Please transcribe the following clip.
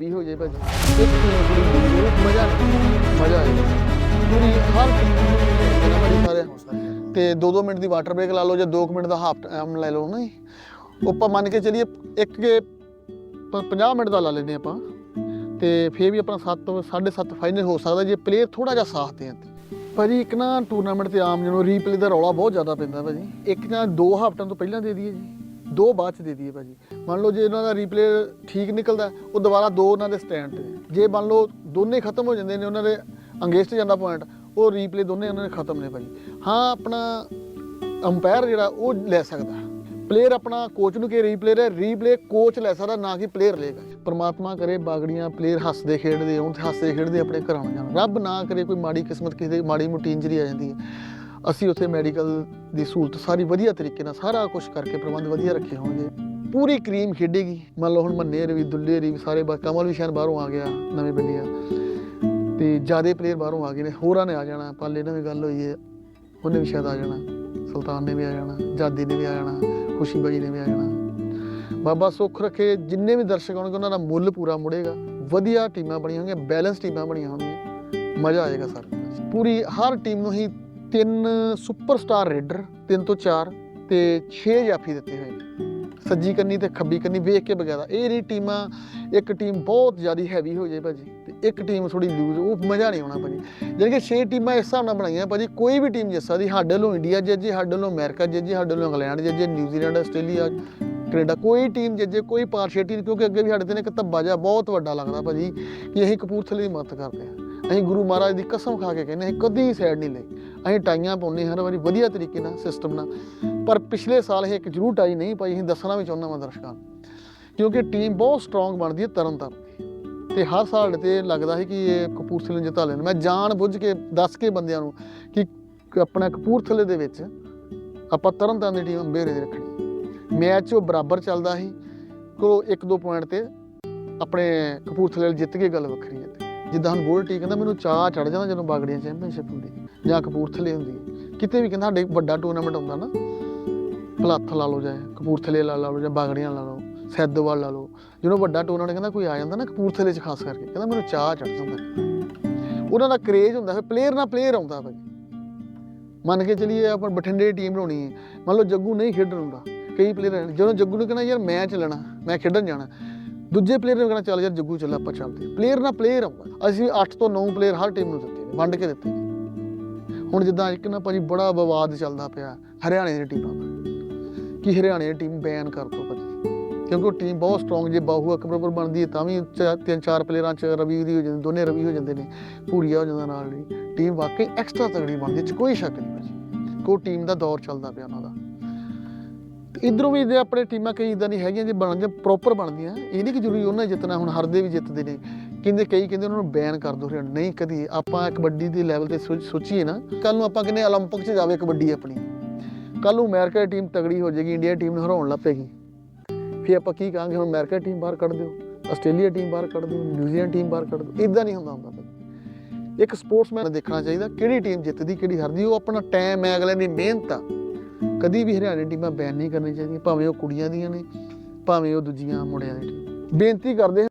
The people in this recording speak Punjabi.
ਵੀ ਹੋ ਜੇ ਭਾਜੀ। ਇੱਕ ਟੀਮ ਪੂਰੀ ਉਹ ਮਜ਼ਾ ਮਜ਼ਾ ਆਏਗਾ ਪੂਰੀ ਹਰ ਟੀਮ ਬੜੀ ਸਾਰੇ ਤੇ 2-2 ਮਿੰਟ ਦੀ ਵਾਟਰ ਬ੍ਰੇਕ ਲਾ ਲਓ ਜਾਂ 2 ਮਿੰਟ ਦਾ ਹਾਫ ਟਾਈਮ ਲੈ ਲਓ ਨਾ ਜੀ। ਉਹ ਆਪਾਂ ਮੰਨ ਕੇ ਚਲੀਏ ਇੱਕ ਕੇ 50 ਮਿੰਟ ਦਾ ਲਾ ਲੈਂਦੇ ਆਪਾਂ। ਤੇ ਫੇਰ ਵੀ ਆਪਣਾ 7 7.5 ਫਾਈਨਲ ਹੋ ਸਕਦਾ ਜੇ ਪਲੇਅਰ ਥੋੜਾ ਜਿਹਾ ਸਾਥ ਦੇਣ ਤੇ। ਭਾਜੀ ਇੱਕ ਨਾ ਟੂਰਨਾਮੈਂਟ ਤੇ ਆਮ ਜਿਹਨੂੰ ਰੀਪਲੇ ਦਾ ਰੌਲਾ ਬਹੁਤ ਜ਼ਿਆਦਾ ਪੈਂਦਾ ਭਾਜੀ। ਇੱਕ ਜਾਂ ਦੋ ਹਫ਼ਤਿਆਂ ਤੋਂ ਪਹਿਲਾਂ ਦੇ ਦਈਏ ਜੀ। ਦੋ ਬਾਅਦ ਚ ਦੇ ਦਈਏ ਭਾਜੀ। ਮੰਨ ਲਓ ਜੇ ਉਹਨਾਂ ਦਾ ਰੀਪਲੇ ਠੀਕ ਨਿਕਲਦਾ, ਉਹ ਦੁਬਾਰਾ ਦੋ ਉਹਨਾਂ ਦੇ ਸਟੈਂਡ ਤੇ। ਜੇ ਮੰਨ ਲਓ ਦੋਨੇ ਖਤਮ ਹੋ ਜਾਂਦੇ ਨੇ, ਉਹਨਾਂ ਦੇ ਅੰਗੇਸਟ ਜਾਂਦਾ ਪੁਆਇੰਟ ਉਹ ਰੀਪਲੇ ਦੋਨੇ ਉਹਨਾਂ ਦੇ ਖਤਮ ਨੇ ਭਾਜੀ। ਹਾਂ, ਆਪਣਾ ਅੰਪਾਇਰ ਜਿਹੜਾ, ਉਹ ਲੈ ਸਕਦਾ। ਪਲੇਅਰ ਆਪਣਾ ਕੋਚ ਨੂੰ ਕਿ ਰੀਪਲੇ ਹੈ ਰੀਪਲੇ ਕੋਚ ਲੈ ਸਕਦਾ, ਨਾ ਕਿ ਪਲੇਅਰ ਲੇਗਾ ਪਰਮਾਤਮਾ ਕਰੇ ਬਾਗੜੀਆਂ ਪਲੇਅਰ ਹੱਸਦੇ ਖੇਡਦੇ ਹੋਣ, ਤੇ ਹੱਸਦੇ ਖੇਡਦੇ ਆਪਣੇ ਘਰਾਂ ਨੂੰ ਜਾਣ। ਰੱਬ ਨਾ ਕਰੇ ਕੋਈ ਮਾੜੀ ਕਿਸਮਤ ਕਿਸੇ ਦੀ, ਮਾੜੀ ਮੋਟੀ ਇੰਜਰੀ ਆ ਜਾਂਦੀ ਹੈ। ਅਸੀਂ ਉੱਥੇ ਮੈਡੀਕਲ ਦੀ ਸਹੂਲਤ ਸਾਰੀ ਵਧੀਆ ਤਰੀਕੇ ਨਾਲ ਸਾਰਾ ਕੁਝ ਕਰਕੇ ਪ੍ਰਬੰਧ ਵਧੀਆ ਰੱਖੇ ਹੋਣਗੇ। ਪੂਰੀ ਕਰੀਮ ਖੇਡੇਗੀ। ਮੰਨ ਲਓ ਹੁਣ ਮੰਨੇ ਵੀ, ਦੁੱਲੇ ਵੀ, ਸਾਰੇ ਬਾ ਕਮਲ ਵੀ ਸ਼ਾਇਦ ਬਾਹਰੋਂ ਆ ਗਿਆ, ਨਵੇਂ ਪਿੰਡੀਆ ਤੇ ਜਿਆਦੇ ਪਲੇਅਰ ਬਾਹਰੋਂ ਆ ਗਏ ਨੇ, ਹੋਰਾਂ ਨੇ ਆ ਜਾਣਾ ਪਾਲੇ ਨਾਲ ਵੀ ਗੱਲ ਹੋਈ ਹੈ, ਉਹਨੇ ਵੀ ਸ਼ਾਇਦ ਆ ਜਾਣਾ, ਸੁਲਤਾਨ ਨੇ ਵੀ ਆ ਜਾਣਾ, ਜਾਦੀ ਨੇ ਵੀ ਆ ਜਾਣਾ ਖੁਸ਼ੀ ਬਾਈ ਨੇ ਵੀ ਆ ਜਾਣਾ। ਬਾਬਾ ਸੁੱਖ ਰੱਖੇ, ਜਿੰਨੇ ਵੀ ਦਰਸ਼ਕ ਆਉਣਗੇ, ਉਹਨਾਂ ਦਾ ਮੁੱਲ ਪੂਰਾ ਮੁੜੇਗਾ। ਵਧੀਆ ਟੀਮਾਂ ਬਣੀਆਂ ਹੋਣਗੀਆਂ ਬੈਲੈਂਸ ਟੀਮਾਂ ਬਣੀਆਂ ਹੋਣਗੀਆਂ। ਮਜ਼ਾ ਆਏਗਾ ਸਰ। ਪੂਰੀ ਹਰ ਟੀਮ ਨੂੰ ਹੀ ਤਿੰਨ ਸੁਪਰਸਟਾਰ ਰੇਡਰ, ਤਿੰਨ ਤੋਂ ਚਾਰ ਤੇ 6 ਜਾਫੀ ਦਿੱਤੇ ਹੋਏ ਨੇ। ਸੱਜੀ ਕੰਨੀ ਤੇ ਖੱਬੀ ਕੰਨੀ ਵੇਖ ਕੇ ਬਗੈਰਾ ਇਹ ਨਹੀਂ ਟੀਮਾਂ, ਇੱਕ ਟੀਮ ਬਹੁਤ ਜ਼ਿਆਦਾ ਹੈਵੀ ਹੋ ਜਾਏ ਭਾਜੀ ਤੇ ਇੱਕ ਟੀਮ ਥੋੜੀ ਲੂਜ਼ ਉਹ ਮਜ਼ਾ ਨਹੀਂ ਆਉਣਾ ਭਾਜੀ। ਜਾਣੀ ਕਿ 6 ਟੀਮਾਂ ਇਸ ਹਿਸਾਬ ਨਾਲ ਬਣਾਈਆਂ ਭਾਜੀ, ਕੋਈ ਵੀ ਟੀਮ ਜਿੱਤ ਦੀ ਸਾਡੇ ਵੱਲੋਂ ਇੰਡੀਆ ਜਿੱਜੇ ਸਾਡੇ ਵੱਲੋਂ ਅਮਰੀਕਾ ਜਿੱਜੇ ਸਾਡੇ ਵੱਲੋਂ ਇੰਗਲੈਂਡ ਜਿੱਜੇ ਨਿਊਜ਼ੀਲੈਂਡ, ਆਸਟ੍ਰੇਲੀਆ, ਕੈਨੇਡਾ, ਕੋਈ ਟੀਮ ਜਿੱਜੇ ਕੋਈ ਪਾਰਸ਼ੇਟੀ ਨਹੀਂ, ਕਿਉਂਕਿ ਅੱਗੇ ਵੀ ਸਾਡੇ ਤੇ ਨੇ ਇੱਕ ਧੱਬਾ ਜਿਹਾ ਬਹੁਤ ਵੱਡਾ ਲੱਗਦਾ ਭਾਜੀ ਕਿ ਅਸੀਂ ਕਪੂਰਥਲੇ ਦੀ ਮਦਦ ਕਰਦੇ ਹਾਂ। ਅਸੀਂ ਗੁਰੂ ਮਹਾਰਾਜ ਦੀ ਕਸਮ ਖਾ ਕੇ ਕਹਿੰਦੇ ਅਸੀਂ ਕਦੀ ਸਾਈਡ ਨਹੀਂ ਲਈ। ਅਸੀਂ ਟਾਈਆਂ ਪਾਉਂਦੇ ਹਰ ਵਾਰੀ ਵਧੀਆ ਤਰੀਕੇ ਨਾਲ ਸਿਸਟਮ ਨਾਲ। ਪਰ ਪਿਛਲੇ ਸਾਲ ਇਹ ਇੱਕ ਜ਼ਰੂਰ ਟਾਈ ਨਹੀਂ ਪਾਈ, ਅਸੀਂ ਦੱਸਣਾ ਵੀ ਚਾਹੁੰਦਾ ਮੈਂ ਦਰਸ਼ਕਾਂ ਨੂੰ। ਕਿਉਂਕਿ ਟੀਮ ਬਹੁਤ ਸਟਰੋਂਗ ਬਣਦੀ ਹੈ ਤਰਨ ਤਾਰਨ ਦੀ। ਤੇ ਹਰ ਸਾਲ ਤੇ ਲੱਗਦਾ ਹੈ ਕਿ ਇਹ ਕਪੂਰਥਲੇ ਨੂੰ ਜਿਤਾ ਲੈਣ। ਮੈਂ ਜਾਣ ਬੁੱਝ ਕੇ ਦੱਸ ਕੇ ਬੰਦਿਆਂ ਨੂੰ ਕਿ ਕ- ਆਪਣਾ ਕਪੂਰਥਲੇ ਦੇ ਵਿੱਚ ਆਪਾਂ ਤਰਨ ਤਾਰਨ ਦੀ ਟੀਮ ਅੰਬੇਰੇ ਦੀ ਰੱਖਣੀ। ਮੈਚ ਉਹ ਬਰਾਬਰ ਚੱਲਦਾ ਸੀ। ਕੋ ਇੱਕ ਦੋ ਪੁਆਇੰਟ ਤੇ ਆਪਣੇ ਕਪੂਰਥਲੇ ਜਿੱਤ ਕੇ ਗੱਲ ਵੱਖਰੀ ਹੈ। ਤੇ ਜਿੱਦਾਂ ਹੁਣ ਬੋਲਟੀ ਕਹਿੰਦਾ, ਮੈਨੂੰ ਚਾਹ ਚੜ ਜਾਂਦਾ ਜਦੋਂ ਬਾਗੜੀਆਂ ਚੈਂਪੀਅਨਸ਼ਿਪ ਹੁੰਦੀ ਜਾਂ ਕਪੂਰਥਲੇ ਹੁੰਦੀ ਹੈ। ਕਿਤੇ ਵੀ ਕਹਿੰਦਾ ਸਾਡੇ ਵੱਡਾ ਟੂਰਨਾਮੈਂਟ ਹੁੰਦਾ ਨਾ ਭਲੱਥ ਲਾ ਲਓ ਜਾਂ ਕਪੂਰਥਲੇ ਲਾ ਲਓ ਜਾਂ ਬਾਗੜੀਆਂ ਲਾ ਲਓ, ਸੈਦੋਵਾਲ ਲਾ ਲਓ, ਜਦੋਂ ਵੱਡਾ ਟੂਰਨਾਮੈਂਟ ਕਹਿੰਦਾ ਕੋਈ ਆ ਜਾਂਦਾ ਨਾ ਕਪੂਰਥਲੇ 'ਚ ਖਾਸ ਕਰਕੇ, ਕਹਿੰਦਾ ਮੈਨੂੰ ਚਾਹ ਚੜ ਜਾਂਦਾ ਉਹਨਾਂ ਦਾ ਕਰੇਜ ਹੁੰਦਾ ਫਿਰ ਪਲੇਅਰ ਨਾਲ ਪਲੇਅਰ ਆਉਂਦਾ ਭਾਈ ਮੰਨ ਕੇ ਚਲੀਏ ਆਪਾਂ ਬਠਿੰਡੇ ਦੀ ਟੀਮ ਬਣਾਉਣੀ ਹੈ, ਮੰਨ ਲਓ ਜੱਗੂ ਨਹੀਂ ਖੇਡਣ ਹੁੰਦਾ, ਕਈ ਪਲੇਅਰ ਜਦੋਂ ਜੱਗੂ ਨੂੰ ਕਹਿੰਦਾ ਯਾਰ ਮੈਂ ਚੱਲਣਾ, ਮੈਂ ਖੇਡਣ ਜਾਣਾ, ਦੂਜੇ ਪਲੇਅਰ ਨੂੰ ਕਹਿੰਦਾ ਚੱਲ ਯਾਰ ਜੱਗੂ ਚੱਲ ਆਪਾਂ ਚੱਲਦੇ ਪਲੇਅਰ ਨਾਲ ਪਲੇਅਰ ਆਉਂਦਾ, ਅਸੀਂ 8 ਤੋਂ 9 ਪਲੇਅਰ ਹਰ ਟੀਮ ਨੂੰ ਦਿੱਤੇ ਨੇ, ਵੰਡ ਕੇ ਦਿੱਤੇ ਨੇ। ਹੁਣ ਜਿੱਦਾਂ ਇੱਕ ਨਾ ਭਾਜੀ ਬੜਾ ਵਿਵਾਦ ਚੱਲਦਾ ਪਿਆ ਹਰਿਆਣੇ ਦੀ ਟੀਮਾਂ ਦਾ, ਕਿ ਹਰਿਆਣੇ ਦੀ ਟੀਮ ਬੈਨ ਕਰ ਦੋ ਭਾਜੀ। ਕਿਉਂਕਿ ਉਹ ਟੀਮ ਬਹੁਤ ਸਟਰੋਂਗ ਜੇ ਬਾਹੂ ਅਕਬਰ ਬਣਦੀ ਹੈ, ਤਾਂ ਵੀ ਚ- ਤਿੰਨ ਚਾਰ ਪਲੇਅਰਾਂ ਚ ਰਵੀ ਦੀ ਹੋ ਜਾਂਦੀ, ਦੋਨੇ ਰਵੀ ਹੋ ਜਾਂਦੇ ਨੇ ਪੂਰੀਆ ਹੋ ਜਾਂਦਾ ਨਾਲ ਦੀ ਟੀਮ ਵਾਕਈ ਐਕਸਟਰਾ ਤਗੜੀ ਬਣਦੀ ਚ ਕੋਈ ਸ਼ੱਕ ਨਹੀਂ ਭਾਜੀ। ਕੋ ਟੀਮ ਦਾ ਦੌਰ ਚੱਲਦਾ ਪਿਆ ਉਹਨਾਂ ਦਾ। ਤੇ ਇਧਰੋਂ ਵੀ ਜੇ ਆਪਣੇ ਟੀਮਾਂ ਕਈ ਇਦਾਂ ਨਹੀਂ ਹੈਗੀਆਂ, ਜੇ ਬਣ ਜਾਂ ਪ੍ਰੋਪਰ ਬਣਦੀਆਂ, ਇਹ ਨਹੀਂ ਕਿ ਜ਼ਰੂਰੀ ਉਹਨਾਂ ਜਿੱਤਣਾ, ਹੁਣ ਹਰਦੇ ਵੀ ਜਿੱਤਦੇ ਨੇ। ਕਹਿੰਦੇ ਕਈ ਕਹਿੰਦੇ ਉਹਨਾਂ ਨੂੰ ਬੈਨ ਕਰ ਦੋ ਹਰਿਆਣਾ ਨਹੀਂ ਕਦੀ ਆਪਾਂ ਕਬੱਡੀ ਦੇ ਲੈਵਲ ਤੇ ਸੋਚ- ਸੋਚੀਏ ਨਾ ਕੱਲ ਨੂੰ ਆਪਾਂ ਕਹਿੰਦੇ 올림픽 'ਚ ਜਾਵੇ ਕਬੱਡੀ ਆਪਣੀ ਕੱਲ ਨੂੰ ਅਮਰੀਕਾ ਦੀ ਟੀਮ ਤਗੜੀ ਹੋ ਜਾਏਗੀ ਇੰਡੀਆ ਟੀਮ ਨੂੰ ਹਰਾਉਣ ਲੱਗ ਪਏਗੀ ਫਿਰ ਆਪਾਂ ਕੀ ਕਹਾਂਗੇ ਹੁਣ ਅਮਰੀਕਾ ਦੀ ਟੀਮ ਬਾਹਰ ਕੱਢ ਦਿਓ ਆਸਟ੍ਰੇਲੀਆ ਟੀਮ ਬਾਹਰ ਕੱਢ ਦਿਓ ਨਿਊਜ਼ੀਲੈਂਡ ਟੀਮ ਬਾਹਰ ਕੱਢ ਦਿਓ ਇਦਾਂ ਨਹੀਂ ਹੁੰਦਾ ਹੁੰਦਾ ਭਾਈ ਇੱਕ ਸਪੋਰਟਸਮੈਨ ਨੂੰ ਦੇਖਣਾ ਚਾਹੀਦਾ ਕਿਹੜੀ ਟੀਮ ਜਿੱਤਦੀ ਕਿਹੜੀ ਹਾਰਦੀ ਉਹ ਆਪਣਾ ਟਾਈਮ ਹੈ ਅਗਲੇ ਦੀ ਮਿਹਨਤ ਆ ਕਦੀ ਵੀ ਹਰਿਆਣੇ ਟੀਮਾਂ ਬੈਨ ਨਹੀਂ ਕਰਨੀ ਚਾਹੀਦੀਆਂ ਭਾਵੇਂ ਉਹ ਕੁੜੀਆਂ ਦੀਆਂ ਨੇ ਭਾਵੇਂ ਉਹ ਦੂਜੀਆਂ ਮੁੰਡਿਆਂ ਦੀ ਟੀਮ ਬੇਨਤੀ ਕਰਦੇ ਹਾਂ